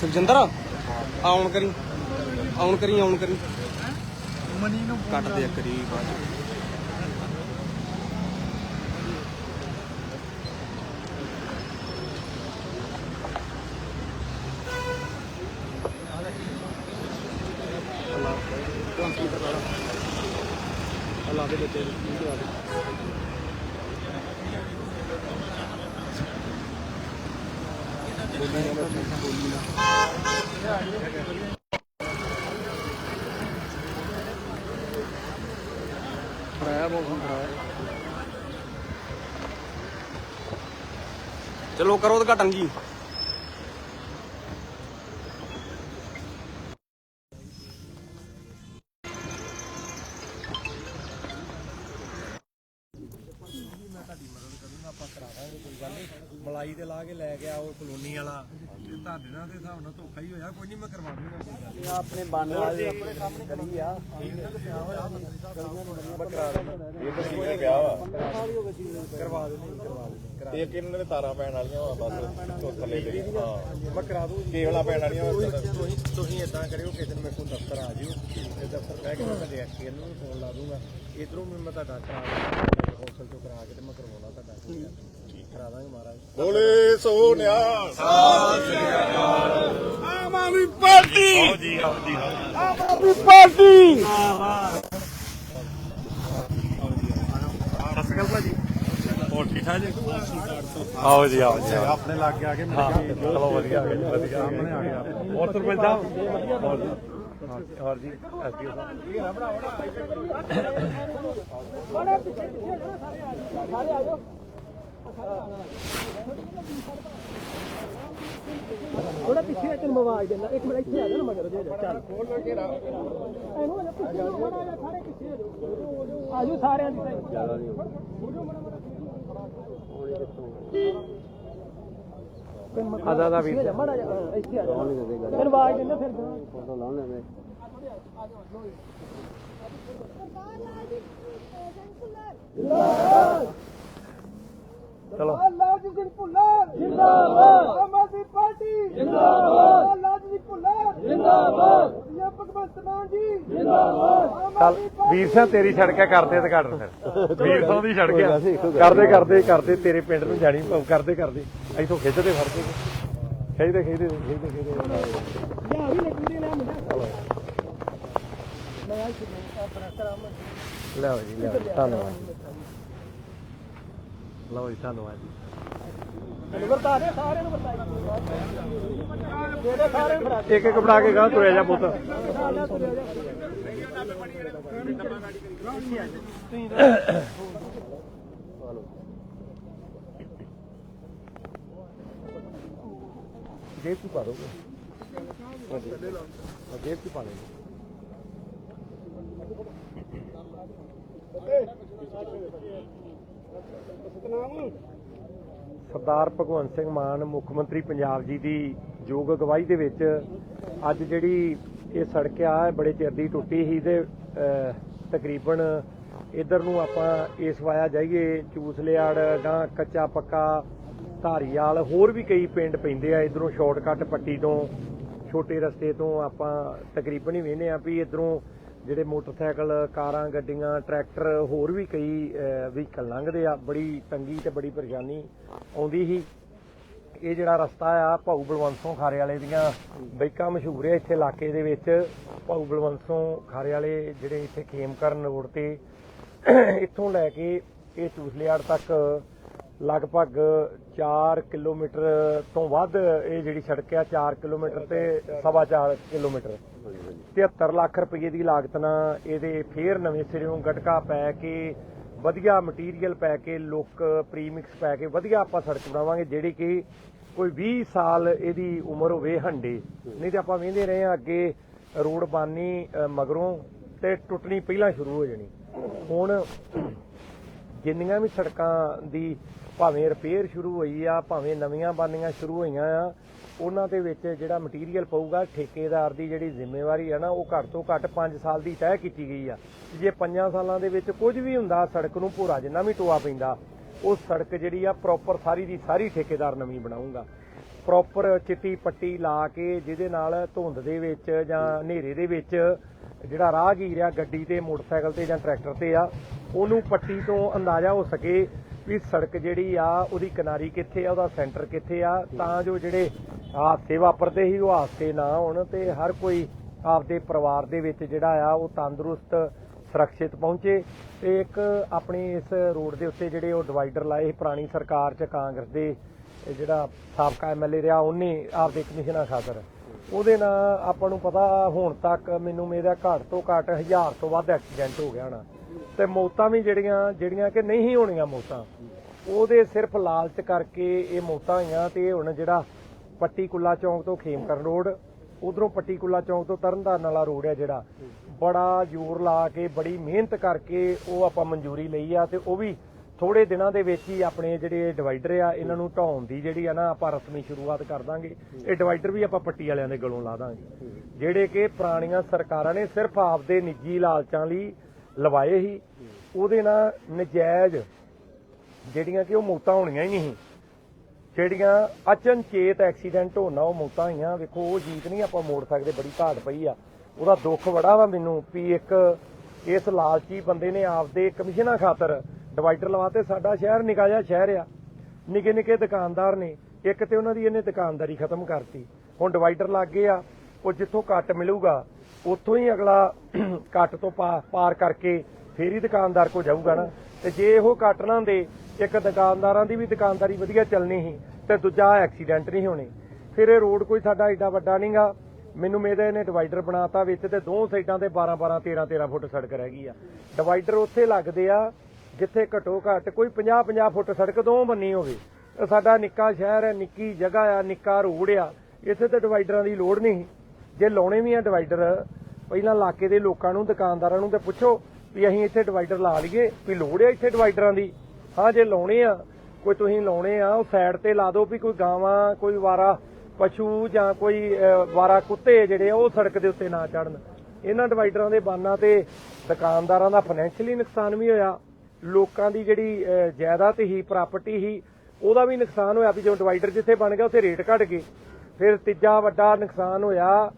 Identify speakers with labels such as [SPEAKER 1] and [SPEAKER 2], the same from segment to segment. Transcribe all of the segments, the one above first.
[SPEAKER 1] ਸੁਖਜਿੰਦਰ, ਆਉਣ ਕਰੀ ਆਉਣ ਕਰੀ ਆਉਣ ਕਰੀ।
[SPEAKER 2] ਮਨੀ ਨੂੰ
[SPEAKER 1] ਕੱਟ ਦੇ ਕਰੀ ਬਾਅਦ ਚ। ਅੱਲਾ ਦੇ। ਬੱਚੇ ਵੀਡੀਓ ਆ ਗਈ ਚਲੋ ਕਰੋ ਉਦਘਾਟਨ ਜੀ।
[SPEAKER 2] ਗਿਆ ਉਹ ਕਲੋਨੀ ਵਾਲਾ। ਤੇ ਤੁਹਾਡੇ ਨਾਲ ਦੇ ਹਿਸਾਬ ਨਾਲ ਧੋਖਾ ਹੀ ਹੋਇਆ। ਕੋਈ ਨਹੀਂ ਮੈਂ ਕਰਵਾ ਦੂੰਗਾ। ਗੱਲ ਨੀ।
[SPEAKER 1] ਆਪਣੇ ਬਾਣੇ ਵਾਲੇ ਆਪਣੇ ਸਾਹਮਣੇ ਕਰੀ ਆ।
[SPEAKER 3] ਇਹ ਤਾਂ ਠੀਕ ਗਿਆ ਵਾ
[SPEAKER 2] ਕਰਵਾ ਦੇਣੀ ਕਰਵਾ ਦੇਣੀ
[SPEAKER 3] ਇਹ ਕਿੰਨੇ ਤਾਰਾਂ ਪੈਣ ਵਾਲੀਆਂ ਵਾ ਬਸ ਉਹ ਥੱਲੇ ਦੇ ਹਾਂ।
[SPEAKER 2] ਮੈਂ ਕਰਾ ਦੂੰ
[SPEAKER 3] ਕੇਬਲਾਂ ਪੈਣ ਵਾਲੀਆਂ
[SPEAKER 2] ਤੁਸੀਂ ਤੁਸੀਂ ਇਦਾਂ ਕਰਿਓ ਕਿਸੇ ਦਿਨ ਮੇਰੇ ਕੋਲ ਦਫ਼ਤਰ ਆ ਜਿਓ। ਤੇ ਦਫ਼ਤਰ ਬਹਿ ਕੇ ਮੈਂ ਤੁਹਾਡੇ ਐਕਸੀਅਨ ਨੂੰ ਫੋਨ ਲਾ ਦੂੰਗਾ। ਇਧਰੋਂ ਵੀ ਮੈਂ ਤੁਹਾਡਾ ਕਰਾ ਦੂੰਗਾ ਹੌਸਲ ਤੋਂ ਕਰਾ ਕੇ ਤੇ ਮੈਂ ਕਰਵਾਉਣਾ ਤੁਹਾਡਾ। ਕੋਈ ਗੱਲ ਨੀ। ਕਰਾ ਦਾਂਗੇ ਮਹਾਰਾਜ।
[SPEAKER 3] ਬੋਲੇ ਸੋ ਨਿਆ
[SPEAKER 1] ਆਮ ਆਦਮੀ ਪਾਰਟੀ।
[SPEAKER 3] ਆਓ ਜੀ ਆਓ ਜੀ
[SPEAKER 1] ਆਮ ਆਦਮੀ ਪਾਰਟੀ।
[SPEAKER 3] ਸਸਕਲ ਭਾਜੀ ਹੋਰ ਠੀਕ ਠਾਕ ਜੀ? ਆਓ ਜੀ ਆਓ ਜੀ
[SPEAKER 2] ਆਪਣੇ ਲਾਗੇ ਆ ਕੇ
[SPEAKER 3] ਹਾਂ ਚਲੋ ਵਧੀਆ ਹੋ ਗਿਆ ਵਧੀਆ।
[SPEAKER 2] ਸਾਹਮਣੇ ਆ ਗਿਆ
[SPEAKER 3] ਹੋਰ ਸਰਪੰਚ ਸਾਹਿਬ ਹੋਰ ਜੀ। ਹੋਰ ਜੀ ਐਸਪੀਓ ਸਾਹਿਬ।
[SPEAKER 1] ਥੋੜਾ ਪਿੱਛੇ ਤੈਨੂੰ ਮਵਾਜ ਦੇਣਾ ਇੱਕ ਮਿੰਟ ਇੱਥੇ ਆ ਜਾ ਨਾ ਮਗਰ ਜੇ ਚੱਲ। ਖੋਲ ਕੇ ਰਾ ਇਹਨੂੰ ਜਾ ਪਿੱਛੇ ਨੂੰ ਮਾੜਾ ਜਿਹਾ ਸਾਰੇ ਪਿੱਛੇ ਆ ਜਾਓ। ਸਾਰਿਆਂ ਦੀ ਜ਼ਿਆਦਾ ਨਹੀਂ ਆਦਾ ਦਾ ਵੀ ਮਾੜਾ। ਹਾਂ, ਇੱਥੇ ਆ ਜਾ। ਫਿਰ ਆਵਾਜ਼ ਦਿੰਦਾ ਫਿਰ। ਫੋਟੋ ਲਾਉਣ ਲੈਂਦੇ
[SPEAKER 3] ਚਲੋ।
[SPEAKER 1] ਲਾਜ ਸਿੰਘ ਭੁੱਲਰ। ਜਿੰਦਾਬਾਦ। ਆਮ ਆਦਮੀ ਪਾਰਟੀ। ਜਿੰਦਾਬਾਦ। ਲਾਜ ਸਿੰਘ ਭੁੱਲਰ। ਜਿੰਦਾਬਾਦ। ਇਹ ਭਗਵੰਤ ਮਾਨ ਜੀ। ਜਿੰਦਾਬਾਦ।
[SPEAKER 3] ਚੱਲ ਵੀਰ ਸਿੰਘ ਤੇਰੀ ਛੜਕਿਆ ਕਰਦੇ ਤੇ ਕੱਢ ਫਿਰ। ਵੀਰ ਸਿੰਘ ਦੀ ਛੜਕਿਆ ਕਰਦੇ ਕਰਦੇ ਕਰਦੇ ਤੇਰੇ ਪਿੰਡ ਨੂੰ ਜਾਣੀ ਕਰਦੇ ਕਰਦੇ। ਇਥੋਂ ਖਿੱਚਦੇ ਫੜਦੇ। ਖਿੱਚਦੇ ਖਿੱਚਦੇ ਖਿੱਚਦੇ ਖਿੱਚਦੇ।
[SPEAKER 1] ਯਾ ਵੀ ਲੱਗੀ ਲਿਆ ਮੁੰਡਾ। ਮੈਂ ਅੱਜ ਆਪਣਾ ਕਰਾਮ
[SPEAKER 3] ਲਓ ਜੀ ਜੀ, ਧੰਨਵਾਦ। ਲਓ ਜੀ, ਧੰਨਵਾਦ ਜੀ।
[SPEAKER 1] ਵਰਤਾ ਦੇ ਸਾਰਿਆਂ ਨੂੰ ਵਰਤਾਈ
[SPEAKER 3] ਇੱਕ ਇੱਕ ਬਣਾ ਕੇ ਗਾਂ ਤੁਰਿਆ ਜਾ ਪੁੱਤ। ਜੇਬ ਚ ਪਾ ਦੋਗੇ? ਜੇਬ ਚ ਪਾ ਲੈਣਾ ਸਰਦਾਰ ਭਗਵੰਤ ਸਿੰਘ ਮਾਨ, ਮੁੱਖ ਮੰਤਰੀ ਪੰਜਾਬ ਜੀ ਦੀ ਯੋਗ ਅਗਵਾਈ ਦੇ ਵਿੱਚ ਅੱਜ ਜਿਹੜੀ ਇਹ ਸੜਕ ਆ ਬੜੇ ਚਿਰ ਦੀ ਟੁੱਟੀ ਸੀ ਤੇ ਤਕਰੀਬਨ ਇਧਰ ਨੂੰ ਆਪਾਂ ਇਸ ਵਾਇਆ ਜਾਈਏ, ਚੂਸਲਿਆੜ ਗਾਂ ਕੱਚਾ ਪੱਕਾ, ਧਾਰੀਵਾਲ, ਹੋਰ ਵੀ ਕਈ ਪਿੰਡ ਪੈਂਦੇ ਆ, ਇਧਰੋਂ ਸ਼ਾਰਟਕਟ ਪੱਟੀ ਤੋਂ, ਛੋਟੇ ਰਸਤੇ ਤੋਂ ਆਪਾਂ ਤਕਰੀਬਨ ਹੀ ਵੇਖਦੇ ਆ ਵੀ ਇਧਰੋਂ ਜਿਹੜੇ ਮੋਟਰਸਾਈਕਲ, ਕਾਰਾਂ, ਗੱਡੀਆਂ, ਟਰੈਕਟਰ, ਹੋਰ ਵੀ ਕਈ ਵਹੀਕਲ ਲੰਘਦੇ ਆ। ਬੜੀ ਤੰਗੀ ਤੇ ਬੜੀ ਪਰੇਸ਼ਾਨੀ ਆਉਂਦੀ ਸੀ। ਇਹ ਜਿਹੜਾ ਰਸਤਾ ਆ, ਭਾਊ ਬਲਵੰਤੋਂ ਖਾਰੇ ਵਾਲੇ ਦੀਆਂ ਬਾਈਕਾਂ ਮਸ਼ਹੂਰ ਹੈ ਇੱਥੇ ਇਲਾਕੇ ਦੇ ਵਿੱਚ। ਭਾਊ ਬਲਵੰਤੋਂ ਖਾਰੇ ਵਾਲੇ ਜਿਹੜੇ ਇੱਥੇ ਖੇਮਕਰਨ ਰੋਡ ਤੇ ਇੱਥੋਂ ਲੈ ਕੇ ਇਹ ਚੂਸਲਿਆੜ ਤੱਕ ਲਗਭਗ 4 ਕਿਲੋਮੀਟਰ ਤੋਂ ਵੱਧ ਇਹ ਜਿਹੜੀ ਸੜਕ ਆ 4 ਕਿਲੋਮੀਟਰ ਤੇ ਸਵਾ 4 ਕਿਲੋਮੀਟਰ। 73 ਲੱਖ ਰੁਪਏ ਦੀ ਲਾਗਤ ਨਾਲ ਇਹਦੇ ਫੇਰ ਨਵੇਂ ਸਿਰਿਓਂ ਗਟਕਾ ਪੈ ਕੇ, ਵਧੀਆ ਮਟੀਰੀਅਲ ਪੈ ਕੇ, ਲੁੱਕ ਪ੍ਰੀਮਿਕਸ ਪੈ ਕੇ ਵਧੀਆ ਆਪਾਂ ਸੜਕ ਬਣਾਵਾਂਗੇ, ਜਿਹੜੀ ਕਿ ਕੋਈ 20 ਸਾਲ ਇਹਦੀ ਉਮਰ ਹੋਵੇ ਹੰਡੇ ਨਹੀਂ ਤੇ ਆਪਾਂ ਵੇਂਦੇ ਰਹੇ ਆ ਅੱਗੇ ਰੋਡ ਬਾਨੀ ਮਗਰੋਂ ਤੇ ਟੁੱਟਣੀ ਪਹਿਲਾਂ ਸ਼ੁਰੂ ਹੋ ਜਾਣੀ। ਹੁਣ ਜਿੰਨੀਆਂ ਵੀ ਸੜਕਾਂ ਦੀ ਭਾਵੇਂ ਰਿਪੇਅਰ ਸ਼ੁਰੂ ਹੋਈ ਆ, ਭਾਵੇਂ ਨਵੀਆਂ ਬਾਨੀਆਂ ਸ਼ੁਰੂ ਹੋਈਆਂ ਆ, ਉਹਨਾਂ ਦੇ ਵਿੱਚ ਜਿਹੜਾ ਮਟੀਰੀਅਲ ਪਊਗਾ, ਠੇਕੇਦਾਰ ਦੀ ਜਿਹੜੀ ਜ਼ਿੰਮੇਵਾਰੀ ਆ ਨਾ, ਉਹ ਘੱਟ ਤੋਂ ਘੱਟ 5 ਸਾਲ ਦੀ ਤੈਅ ਕੀਤੀ ਗਈ ਆ। ਜੇ 5 ਸਾਲਾਂ ਦੇ ਵਿੱਚ ਕੁਝ ਵੀ ਹੁੰਦਾ, ਸੜਕ ਨੂੰ ਭੋਰਾ ਜਿੰਨਾ ਵੀ ਟੋਆ ਪੈਂਦਾ, ਉਹ ਸੜਕ ਜਿਹੜੀ ਆ ਪ੍ਰੋਪਰ ਸਾਰੀ ਦੀ ਸਾਰੀ ਠੇਕੇਦਾਰ ਨਵੀਂ ਬਣਾਉਂਗਾ ਪ੍ਰੋਪਰ ਚਿੱਟੀ ਪੱਟੀ ਲਾ ਕੇ, ਜਿਹਦੇ ਨਾਲ ਧੁੰਦ ਦੇ ਵਿੱਚ ਜਾਂ ਹਨੇਰੇ ਦੇ ਵਿੱਚ ਜਿਹੜਾ ਰਾਹਗੀਰ ਆ, ਗੱਡੀ ਤੇ, ਮੋਟਰਸਾਈਕਲ ਤੇ ਜਾਂ ਟਰੈਕਟਰ ਤੇ ਆ, ਉਹਨੂੰ ਪੱਟੀ ਤੋਂ ਅੰਦਾਜ਼ਾ ਹੋ ਸਕੇ ਵੀ ਸੜਕ ਜਿਹੜੀ ਆ, ਉਹਦੀ ਕਿਨਾਰੀ ਕਿੱਥੇ ਆ, ਉਹਦਾ ਸੈਂਟਰ ਕਿੱਥੇ ਆ, ਤਾਂ ਜੋ ਜਿਹੜੇ ਹਾਦਸੇ ਵਾਪਰਦੇ ਸੀ, ਉਹ ਹਾਦਸੇ ਨਾ ਹੋਣ ਤੇ ਹਰ ਕੋਈ ਆਪਦੇ ਪਰਿਵਾਰ ਦੇ ਵਿੱਚ ਜਿਹੜਾ ਆ, ਉਹ ਤੰਦਰੁਸਤ, ਸੁਰੱਖਿਅਤ ਪਹੁੰਚੇ ਤੇ ਇੱਕ ਆਪਣੀ ਇਸ ਰੋਡ ਦੇ ਉੱਤੇ ਜਿਹੜੇ ਉਹ ਡਿਵਾਈਡਰ ਲਾਏ ਸੀ, ਪੁਰਾਣੀ ਸਰਕਾਰ 'ਚ ਕਾਂਗਰਸ ਦੇ ਜਿਹੜਾ ਸਾਬਕਾ ਐਮਐਲਏ ਰਿਹਾ, ਉਹਨੇ ਆਪਦੇ ਕਮਿਸ਼ਨਾਂ ਖਾਤਰ। ਉਹਦੇ ਨਾਲ ਆਪਾਂ ਨੂੰ ਪਤਾ, ਹੁਣ ਤੱਕ ਮੈਨੂੰ ਮੇਰਾ ਘੱਟ ਤੋਂ ਘੱਟ ਹਜ਼ਾਰ ਤੋਂ ਵੱਧ ਐਕਸੀਡੈਂਟ ਹੋ ਗਿਆ ਹੋਣਾ। ਤੇ ਮੌਤਾਂ ਵੀ ਜਿਹੜੀਆਂ ਜਿਹੜੀਆਂ ਕਿ ਨਹੀਂ ਹੋਣੀਆਂ ਮੌਤਾਂ, ਉਹਦੇ ਸਿਰਫ ਲਾਲਚ ਕਰਕੇ ਇਹ ਮੌਤਾਂ ਹੋਈਆਂ ਤੇ ਹੁਣ ਜਿਹੜਾ ਪੱਟੀ ਚੌਂਕ ਤੋਂ ਖੇਮਕਰਨ ਰੋਡ, ਉਧਰੋਂ ਪੱਟੀ ਚੌਂਕ ਤੋਂ ਤਰਨਤਾਰਨ ਵਾਲਾ ਰੋਡ ਹੈ ਜਿਹੜਾ, ਬੜਾ ਜ਼ੋਰ ਲਾ ਕੇ, ਬੜੀ ਮਿਹਨਤ ਕਰਕੇ ਉਹ ਆਪਾਂ ਮਨਜ਼ੂਰੀ ਲਈ ਆ ਤੇ ਉਹ ਵੀ ਥੋੜੇ ਦਿਨਾਂ ਦੇ ਵਿੱਚ ਹੀ ਆਪਣੇ ਜਿਹੜੇ ਡਿਵਾਈਡਰ ਆ, ਇਹਨਾਂ ਨੂੰ ਢਾਉਣ ਦੀ ਜਿਹੜੀ ਆ ਨਾ ਆਪਾਂ ਰਸਮੀ ਸ਼ੁਰੂਆਤ ਕਰ ਦਾਂਗੇ। ਇਹ ਡਿਵਾਈਡਰ ਵੀ ਆਪਾਂ ਪੱਟੀ ਵਾਲਿਆਂ ਦੇ ਗਲੋਂ ਲਾ ਦਾਂਗੇ। ਜਿਹੜੇ ਕਿ ਪੁਰਾਣੀਆਂ ਸਰਕਾਰਾਂ ਨੇ ਸਿਰਫ ਆਪਦੇ ਨਿੱਜੀ ਲਾਲਚਾਂ ਲਈ ਲਵਾਏ ਸੀ। ਉਹਦੇ ਨਾਲ ਨਜਾਇਜ਼ ਜਿਹੜੀਆਂ ਕਿ ਉਹ ਮੌਤਾਂ ਹੋਣੀਆਂ ਹੀ ਨਹੀਂ ਸੀ। ਜਿਹੜੀਆਂ ਅਚਨਚੇਤ ਐਕਸੀਡੈਂਟ ਹੋਣਾ, ਉਹ ਮੌਤਾਂ ਹੋਈਆਂ। ਵੇਖੋ, ਉਹ ਜੀਤ ਨਹੀਂ ਆਪਾਂ ਮੋੜ ਸਕਦੇ, ਬੜੀ ਘਾਟ ਪਈ ਆ। ਉਹਦਾ ਦੁੱਖ ਬੜਾ ਵਾ ਮੈਨੂੰ ਵੀ ਇੱਕ ਇਸ ਲਾਲਚੀ ਬੰਦੇ ਨੇ ਆਪਦੇ ਕਮਿਸ਼ਨਾਂ ਖਾਤਰ ਡਿਵਾਈਡਰ ਲਵਾਤੇ। ਸਾਡਾ ਸ਼ਹਿਰ ਨਿਕਾ ਜਿਹਾ ਸ਼ਹਿਰ ਆ। ਨਿੱਕੇ ਨਿੱਕੇ ਦੁਕਾਨਦਾਰ ਨੇ, ਇੱਕ ਤੇ ਉਹਨਾਂ ਦੀ ਇਹਨੇ ਦੁਕਾਨਦਾਰੀ ਖਤਮ ਕਰਤੀ। ਹੁਣ ਡਿਵਾਈਡਰ ਲੱਗ ਗਏ ਆ ਉਹ ਜਿੱਥੋਂ ਕੱਟ ਮਿਲੂਗਾ ਉੱਥੋਂ ਹੀ ਅਗਲਾ ਕੱਟ ਤੋਂ ਪਾ- ਪਾਰ ਕਰਕੇ ਫੇਰ ਹੀ ਦੁਕਾਨਦਾਰ ਕੋ ਜਾਊਗਾ ਨਾ। ਤੇ ਜੇ ਉਹ ਕੱਟ ਨਾ ਦੇ, ਇੱਕ ਦੁਕਾਨਦਾਰਾਂ ਦੀ ਵੀ ਦੁਕਾਨਦਾਰੀ ਵਧੀਆ ਚੱਲਣੀ ਸੀ ਤੇ ਦੂਜਾ ਐਕਸੀਡੈਂਟ ਨਹੀਂ ਹੋਣੇ। ਫਿਰ ਇਹ ਰੋਡ ਕੋਈ ਸਾਡਾ ਏਡਾ ਵੱਡਾ ਨਹੀਂਗਾ ਮੈਨੂੰ ਮੇਰਾ ਇਹਨੇ ਡਿਵਾਈਡਰ ਬਣਾਤਾ ਵਿੱਚ ਤੇ ਦੋ ਸਾਈਡਾਂ ਤੇ 12 12 13 13 ਫੁੱਟ ਸੜਕ ਰਹਿ ਗਈ ਆ। ਡਿਵਾਈਡਰ ਉੱਥੇ ਲੱਗਦੇ ਆ ਜਿੱਥੇ ਘਟੋ ਘੱਟ ਕੋਈ 50 50 ਫੁੱਟ ਸੜਕ ਦੋ ਬੰਨੀ ਹੋਵੇ। ਸਾਡਾ ਨਿੱਕਾ ਸ਼ਹਿਰ ਹੈ, ਨਿੱਕੀ ਜਗ੍ਹਾ ਆ, ਨਿੱਕਾ ਰੋਡ ਆ। ਇੱਥੇ ਤੇ ਡਿਵਾਈਡਰਾਂ ਦੀ ਲੋੜ ਨਹੀਂ ਜੇ ਲਾਉਣੇ ਵੀ ਆ ਡਿਵਾਈਡਰ ਪਹਿਲਾਂ ਇਲਾਕੇ ਦੇ ਲੋਕਾਂ ਨੂੰ, ਦੁਕਾਨਦਾਰਾਂ ਨੂੰ ਤੇ ਪੁੱਛੋ ਵੀ ਅਸੀਂ ਇੱਥੇ ਡਿਵਾਈਡਰ ਲਾ ਲਈਏ, ਵੀ ਲੋੜ ਆ ਇੱਥੇ ਡਿਵਾਈਡਰਾਂ ਦੀ? ਹਾਂ, ਜੇ ਲਾਉਣੇ ਆ, ਕੋਈ ਤੁਸੀਂ ਲਾਉਣੇ ਆ, ਉਹ ਸਾਈਡ ਤੇ ਲਾ ਦਿਓ ਵੀ ਕੋਈ ਗਾਵਾਂ, ਕੋਈ ਵਾਰਾ ਪਸ਼ੂ ਜਾਂ ਕੋਈ ਵਾਰਾ ਕੁੱਤੇ ਜਿਹੜੇ ਆ, ਉਹ ਸੜਕ ਦੇ ਉੱਤੇ ਨਾ ਚੜਨ ਇਹਨਾਂ ਡਿਵਾਈਡਰਾਂ ਦੇ ਬਾਨਾਂ ਤੇ ਦੁਕਾਨਦਾਰਾਂ ਦਾ ਫਾਈਨੈਂਸ਼ੀਅਲੀ ਨੁਕਸਾਨ ਵੀ ਹੋਇਆ। ਲੋਕਾਂ ਦੀ ਜਿਹੜੀ ਜਾਇਦਾਦ ਹੀ ਪ੍ਰਾਪਰਟੀ ਹੀ, ਉਹਦਾ ਵੀ ਨੁਕਸਾਨ ਹੋਇਆ ਵੀ ਜਦੋਂ ਡਿਵਾਈਡਰ ਜਿੱਥੇ ਬਣ ਗਿਆ, ਉੱਥੇ ਰੇਟ ਘਟ ਗਏ। ਫਿਰ ਤੀਜਾ ਵੱਡਾ ਨੁਕਸਾਨ ਹੋਇਆ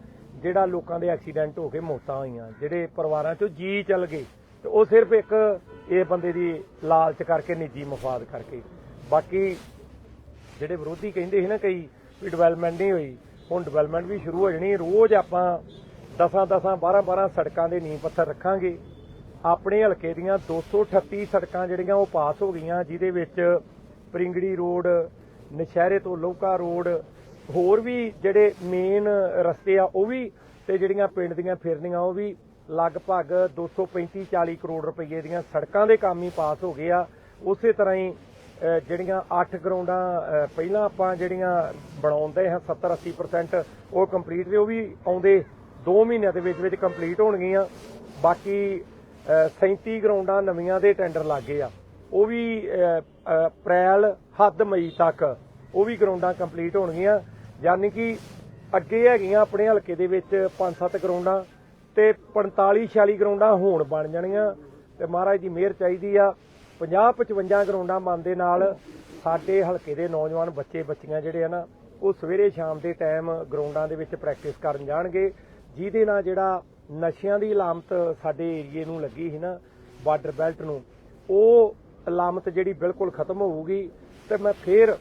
[SPEAKER 3] ਜਿਹੜਾ ਲੋਕਾਂ ਦੇ ਐਕਸੀਡੈਂਟ ਹੋ ਕੇ ਮੌਤਾਂ ਹੋਈਆਂ, ਜਿਹੜੇ ਪਰਿਵਾਰਾਂ ਚੋਂ ਜੀ ਚੱਲ ਗਏ, ਤੇ ਉਹ ਸਿਰਫ ਇੱਕ ਇਹ ਬੰਦੇ ਦੀ ਲਾਲਚ ਕਰਕੇ, ਨਿੱਜੀ ਮਫਾਦ ਕਰਕੇ। ਬਾਕੀ ਜਿਹੜੇ ਵਿਰੋਧੀ ਕਹਿੰਦੇ ਸੀ ਨਾ ਕਈ ਵੀ ਡਿਵੈਲਪਮੈਂਟ ਨਹੀਂ ਹੋਈ, ਹੁਣ ਡਿਵੈਲਪਮੈਂਟ ਵੀ ਸ਼ੁਰੂ ਹੋ ਜਾਣੀ, ਰੋਜ਼ ਆਪਾਂ 10 10 12 12 ਸੜਕਾਂ ਦੇ ਨੀਂਹ ਪੱਥਰ ਰੱਖਾਂਗੇ। ਆਪਣੇ ਹਲਕੇ ਦੀਆਂ 238 ਸੜਕਾਂ ਜਿਹੜੀਆਂ ਉਹ ਪਾਸ ਹੋ ਗਈਆਂ, ਜਿਹਦੇ ਵਿੱਚ ਪ੍ਰਿੰਗੜੀ ਰੋਡ, ਨਸ਼ਹਿਰੇ ਤੋਂ ਲੋਕਾ ਰੋਡ ਹੋਰ ਵੀ ਜਿਹੜੇ ਮੇਨ ਰਸਤੇ ਆ, ਉਹ ਵੀ ਤੇ ਜਿਹੜੀਆਂ ਪਿੰਡ ਦੀਆਂ ਫਿਰਨੀਆਂ, ਉਹ ਵੀ ਲਗਭਗ 235 40 ਕਰੋੜ ਰੁਪਏ ਦੀਆਂ ਸੜਕਾਂ ਦੇ ਕੰਮ ਹੀ ਪਾਸ ਹੋ ਗਏ ਆ। ਉਸੇ ਤਰ੍ਹਾਂ ਹੀ ਜਿਹੜੀਆਂ 8 ਗਰਾਊਂਡਾਂ ਪਹਿਲਾਂ ਆਪਾਂ ਜਿਹੜੀਆਂ ਬਣਾਉਂਦੇ ਹਾਂ 70 80% ਉਹ ਕੰਪਲੀਟ ਤੇ ਉਹ ਵੀ ਆਉਂਦੇ 2 ਮਹੀਨਿਆਂ ਦੇ ਵਿੱਚ ਵਿੱਚ ਕੰਪਲੀਟ ਹੋਣਗੀਆਂ। ਬਾਕੀ ਅਹ 37 ਗਰਾਊਂਡਾਂ ਨਵੀਆਂ ਦੇ ਟੈਂਡਰ ਲੱਗੇ ਆ। ਉਹ ਵੀ ਅਪ੍ਰੈਲ, ਹੱਦ ਮਈ ਤੱਕ ਉਹ ਵੀ ਗਰਾਊਂਡਾਂ ਕੰਪਲੀਟ ਹੋਣਗੀਆਂ। ਯਾਨੀ ਕਿ ਅੱਗੇ ਹੈਗੀਆਂ ਆਪਣੇ ਹਲਕੇ ਦੇ ਵਿੱਚ 5-7 ਗਰਾਊਂਡਾਂ ਤੇ 45 46 ਗਰਾਊਂਡਾਂ ਹੋਣ ਬਣ ਜਾਣੀਆਂ ਤੇ ਮਹਾਰਾਜ ਦੀ ਮਿਹਰ ਚਾਹੀਦੀ ਆ। 50-55 ਗਰਾਊਂਡਾਂ ਮੰਨ ਦੇ ਨਾਲ ਸਾਡੇ ਹਲਕੇ ਦੇ ਨੌਜਵਾਨ ਬੱਚੇ, ਬੱਚੀਆਂ ਜਿਹੜੇ ਆ ਨਾ, ਉਹ ਸਵੇਰੇ ਸ਼ਾਮ ਦੇ ਟਾਈਮ ਗਰਾਊਂਡਾਂ ਦੇ ਵਿੱਚ ਪ੍ਰੈਕਟਿਸ ਕਰਨ ਜਾਣਗੇ। ਜਿਹਦੇ ਨਾਲ ਜਿਹੜਾ ਨਸ਼ਿਆਂ ਦੀ ਲਾਮਤ ਸਾਡੇ ਏਰੀਏ ਨੂੰ ਲੱਗੀ ਸੀ ਨਾ ਬਾਰਡਰ ਬੈਲਟ ਨੂੰ, ਉਹ ਲਾਮਤ ਜਿਹੜੀ ਬਿਲਕੁਲ ਖਤਮ ਹੋਊਗੀ। ਤੇ ਮੈਂ ਫੇਰ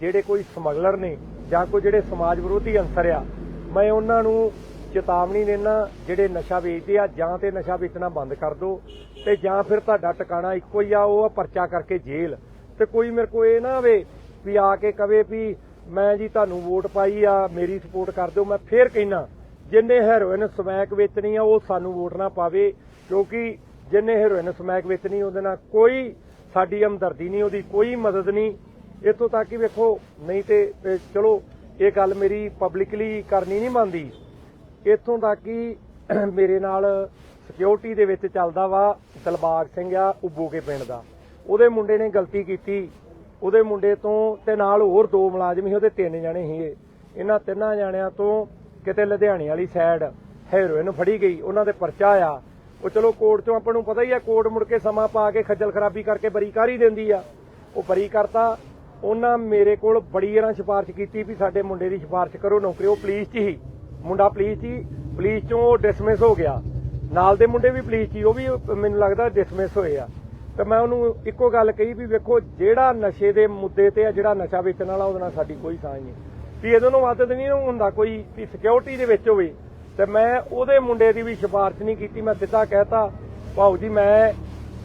[SPEAKER 3] ਜਿਹੜੇ ਕੋਈ ਸਮਗਲਰ ਨੇ ਜਾਂ ਕੋਈ ਜਿਹੜੇ ਸਮਾਜ ਵਿਰੋਧੀ ਅੰਸਰ ਆ, ਮੈਂ ਉਹਨਾਂ ਨੂੰ ਚੇਤਾਵਨੀ ਦੇਣਾ ਜਿਹੜੇ ਨਸ਼ਾ ਵੇਚਦੇ ਆ, ਜਾਂ ਤੇ ਨਸ਼ਾ ਵੇਚਣਾ ਬੰਦ ਕਰ ਦਿਓ ਤੇ ਜਾਂ ਫਿਰ ਤੁਹਾਡਾ ਟਿਕਾਣਾ ਇੱਕੋ ਹੀ ਆ, ਉਹ ਆ ਪਰਚਾ ਕਰਕੇ ਜੇਲ੍ਹ। ਤੇ ਕੋਈ ਮੇਰੇ ਕੋ ਇਹ ਨਾ ਆਵੇ ਵੀ ਆ ਕੇ ਕਵੇ ਵੀ ਮੈਂ ਜੀ ਤੁਹਾਨੂੰ ਵੋਟ ਪਾਈ ਆ, ਮੇਰੀ ਸਪੋਰਟ ਕਰ ਦਿਓ, ਮੈਂ ਫੇਰ ਕਹਿਣਾ ਜਿੰਨੇ ਹੈਰੋਇਨ ਸਮੈਕ ਵੇਚਣੀ ਆ, ਉਹ ਸਾਨੂੰ ਵੋਟ ਨਾ ਪਾਵੇ, ਕਿਉਂਕਿ ਜਿੰਨੇ ਹੈਰੋਇਨ ਸਮੈਕ ਵੇਚਣੀ, ਉਹਦੇ ਨਾਲ ਕੋਈ ਸਾਡੀ ਹਮਦਰਦੀ ਨਹੀਂ, ਉਹਦੀ ਕੋਈ ਮਦਦ ਨਹੀਂ। ਇੱਥੋਂ ਤੱਕ ਕਿ ਵੇਖੋ, ਨਹੀਂ ਤੇ ਚਲੋ, ਇਹ ਗੱਲ ਮੇਰੀ ਪਬਲਿਕਲੀ ਕਰਨੀ ਨਹੀਂ ਮੰਨਦੀ ਇੱਥੋਂ ਤੱਕ ਕਿ ਮੇਰੇ ਨਾਲ ਸਿਕਿਉਰਿਟੀ ਦੇ ਵਿੱਚ ਚੱਲਦਾ ਵਾ ਦਲਬਾਗ ਸਿੰਘ ਆ ਉਬੋਕੇ ਪਿੰਡ ਦਾ। ਉਹਦੇ ਮੁੰਡੇ ਨੇ ਗਲਤੀ ਕੀਤੀ। ਉਹਦੇ ਮੁੰਡੇ ਤੋਂ ਤੇ ਨਾਲ ਹੋਰ ਦੋ ਮੁਲਾਜ਼ਮ ਸੀ, ਉਹਦੇ ਤਿੰਨ ਜਣੇ ਸੀ ਇਹਨਾਂ ਤਿੰਨਾਂ ਜਣਿਆਂ ਤੋਂ ਕਿਤੇ ਲੁਧਿਆਣੇ ਵਾਲੀ ਸਾਈਡ ਹੈਰੋਇਨ ਫੜੀ ਗਈ। ਉਹਨਾਂ ਦੇ ਪਰਚਾ ਆ। ਉਹ ਚਲੋ ਕੋਰਟ ਚੋਂ, ਆਪਾਂ ਨੂੰ ਪਤਾ ਹੀ ਆ, ਕੋਰਟ ਮੁੜ ਕੇ ਸਮਾਂ ਪਾ ਕੇ ਖੱਜਲ ਖਰਾਬੀ ਕਰਕੇ ਬਰੀ ਕਰ ਹੀ ਦਿੰਦੀ ਆ। ਉਹ ਬਰੀ ਕਰਤਾ। ਉਹਨਾਂ ਮੇਰੇ ਕੋਲ ਬੜੀ ਵਾਰਾਂ ਸਿਫਾਰਿਸ਼ ਕੀਤੀ ਵੀ ਸਾਡੇ ਮੁੰਡੇ ਦੀ ਸਿਫਾਰਿਸ਼ ਕਰੋ, ਨੌਕਰੀ, ਉਹ ਪੁਲਿਸ 'ਚ ਹੀ। ਮੁੰਡਾ ਪੁਲਿਸ 'ਚ ਹੀ, ਪੁਲਿਸ ਚੋਂ ਡਿਸਮਿਸ ਹੋ ਗਿਆ। ਨਾਲ ਦੇ ਮੁੰਡੇ ਵੀ ਪੁਲਿਸ 'ਚ ਉਹ ਵੀ ਮੈਨੂੰ ਲੱਗਦਾ ਡਿਸਮਿਸ ਹੋਏ ਆ। ਤੇ ਮੈਂ ਉਹਨੂੰ ਇੱਕੋ ਗੱਲ ਕਹੀ ਵੀ ਵੇਖੋ, ਜਿਹੜਾ ਨਸ਼ੇ ਦੇ ਮੁੱਦੇ ਤੇ ਆ, ਜਿਹੜਾ ਨਸ਼ਾ ਵੇਚਣ ਵਾਲਾ, ਉਹਦੇ ਨਾਲ ਸਾਡੀ ਕੋਈ ਸਾਂਝ ਨਹੀਂ। ਵੀ ਇਹਦੇ ਨੂੰ ਵੱਧ ਨਹੀਂ ਹੁੰਦਾ ਕੋਈ, ਵੀ ਸਿਕਿਉਰਿਟੀ ਦੇ ਵਿੱਚ ਹੋਵੇ। ਤੇ ਮੈਂ ਉਹਦੇ ਮੁੰਡੇ ਦੀ ਵੀ ਸਿਫਾਰਿਸ਼ ਨਹੀਂ ਕੀਤੀ, ਮੈਂ ਸਿੱਧਾ ਕਹਿਤਾ ਭਾਉ ਜੀ, ਮੈਂ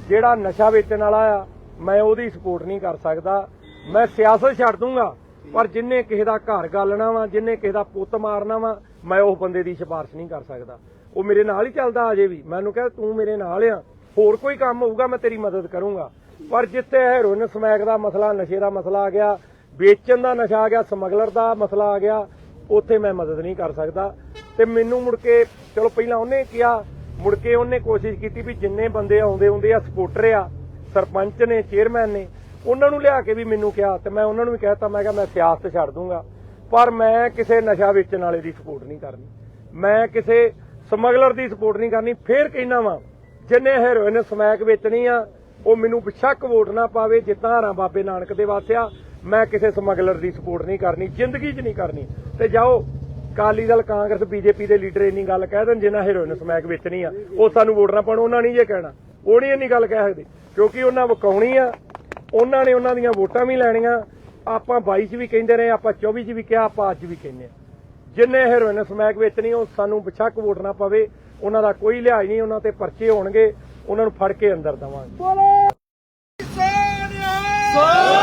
[SPEAKER 3] ਜਿਹੜਾ ਨਸ਼ਾ ਵੇਚਣ ਵਾਲਾ ਆ, ਮੈਂ ਉਹਦੀ ਸਪੋਰਟ ਨਹੀਂ ਕਰ ਸਕਦਾ। ਮੈਂ ਸਿਆਸਤ ਛੱਡ ਦੂੰਗਾ, ਪਰ ਜਿੰਨੇ ਕਿਸੇ ਦਾ ਘਰ ਗਾਲਣਾ ਵਾ, ਜਿੰਨੇ ਕਿਸੇ ਦਾ ਪੁੱਤ ਮਾਰਨਾ ਵਾ, ਮੈਂ ਉਹ ਬੰਦੇ ਦੀ ਸਿਫਾਰਿਸ਼ ਨਹੀਂ ਕਰ ਸਕਦਾ। ਉਹ ਮੇਰੇ ਨਾਲ ਹੀ ਚੱਲਦਾ ਅਜੇ ਵੀ। ਮੈਨੂੰ ਕਿਹਾ, ਤੂੰ ਮੇਰੇ ਨਾਲ ਆ, ਹੋਰ ਕੋਈ ਕੰਮ ਹੋਊਗਾ, ਮੈਂ ਤੇਰੀ ਮਦਦ ਕਰੂੰਗਾ। ਪਰ ਜਿੱਥੇ ਹੈਰੋਇਨ ਸਮੈਕ ਦਾ ਮਸਲਾ, ਨਸ਼ੇ ਦਾ ਮਸਲਾ ਆ ਗਿਆ, ਵੇਚਣ ਦਾ ਨਸ਼ਾ ਆ ਗਿਆ, ਸਮਗਲਰ ਦਾ ਮਸਲਾ ਆ ਗਿਆ, ਉੱਥੇ ਮੈਂ ਮਦਦ ਨਹੀਂ ਕਰ ਸਕਦਾ। ਤੇ ਮੈਨੂੰ ਮੁੜ ਕੇ, ਚਲੋ ਪਹਿਲਾਂ ਉਹਨੇ ਕਿਹਾ, ਮੁੜ ਕੇ ਉਹਨੇ ਕੋਸ਼ਿਸ਼ ਕੀਤੀ ਵੀ ਜਿੰਨੇ ਬੰਦੇ ਆਉਂਦੇ ਹੁੰਦੇ ਆ, ਸਪੋਰਟਰ ਆ, ਸਰਪੰਚ ਨੇ, ਚੇਅਰਮੈਨ ਨੇ ਉਹਨਾਂ ਨੂੰ ਲਿਆ ਕੇ ਵੀ ਮੈਨੂੰ ਕਿਹਾ ਤੇ ਮੈਂ ਉਹਨਾਂ ਨੂੰ ਵੀ ਕਹਿਤਾ, ਮੈਂ ਕਿਹਾ ਮੈਂ ਸਿਆਸਤ ਛੱਡ ਦੂੰਗਾ। ਪਰ ਮੈਂ ਕਿਸੇ ਨਸ਼ਾ ਵੇਚਣ ਵਾਲੇ ਦੀ ਸਪੋਰਟ ਨਹੀਂ ਕਰਨੀ। ਮੈਂ ਕਿਸੇ ਸਮਗਲਰ ਦੀ ਸਪੋਰਟ ਨਹੀਂ ਕਰਨੀ। ਫੇਰ ਕਹਿਣਾ ਵਾਂ, ਜਿੰਨੇ ਹੈਰੋਇਨ ਸਮੈਕ ਵੇਚਣੀ ਆ, ਉਹ ਮੈਨੂੰ ਬਿਸ਼ੱਕ ਵੋਟ ਨਾ ਪਾਵੇ, ਜਿੱਦਾਂ ਹਰਾਂ ਬਾਬੇ ਨਾਨਕ ਦੇ ਵਾਸਿਆ ਮੈਂ ਕਿਸੇ ਸਮਗਲਰ ਦੀ ਸਪੋਰਟ ਨਹੀਂ ਕਰਨੀ, ਜ਼ਿੰਦਗੀ 'ਚ ਨਹੀਂ ਕਰਨੀ। ਤੇ ਜਾਓ ਕਾਲੀ ਦਲ, ਕਾਂਗਰਸ, ਬੀਜੇਪੀ ਦੇ ਲੀਡਰ ਇੰਨੀ ਗੱਲ ਕਹਿ ਦੇਣ ਜਿਨ੍ਹਾਂ ਹੈਰੋਇਨ ਸਮੈਕ ਵੇਚਣੀ ਆ, ਉਹ ਸਾਨੂੰ ਵੋਟ ਨਾ ਪਾਉਣ, ਉਹਨਾਂ ਨਹੀਂ ਜੇ ਕਹਿਣਾ। ਉਹ ਨਹੀਂ ਇੰਨੀ ਗੱਲ ਕਹਿ ਸਕਦੇ, ਕਿਉਂਕਿ ਉਹਨਾਂ ਵਕਾਉਣੀ ਆ ਉਹਨਾਂ ਨੇ ਉਹਨਾਂ ਦੀਆਂ ਵੋਟਾਂ ਵੀ ਲੈਣੀਆਂ। ਆਪਾਂ 22 ਚ ਵੀ ਕਹਿੰਦੇ ਰਹੇ, ਆਪਾਂ 24 ਚ ਵੀ ਕਿਹਾ, ਆਪਾਂ ਅੱਜ ਵੀ ਕਹਿੰਦੇ ਆ ਜਿੰਨੇ ਹੈਰੋਇਨ ਸਮੈਕ ਵੇਚਣੀ ਉਹ ਸਾਨੂੰ ਬਿਛੱਕ ਵੋਟ ਨਾ ਪਵੇ। ਉਹਨਾਂ ਦਾ ਕੋਈ ਲਿਹਾਜ਼ ਨਹੀਂ, ਉਹਨਾਂ ਤੇ ਪਰਚੇ ਹੋਣਗੇ। ਉਹਨਾਂ ਨੂੰ ਫੜ ਕੇ ਅੰਦਰ ਦਵਾਂਗੇ।
[SPEAKER 1] ਬੋਲੇ! ਸੋਨਿਆ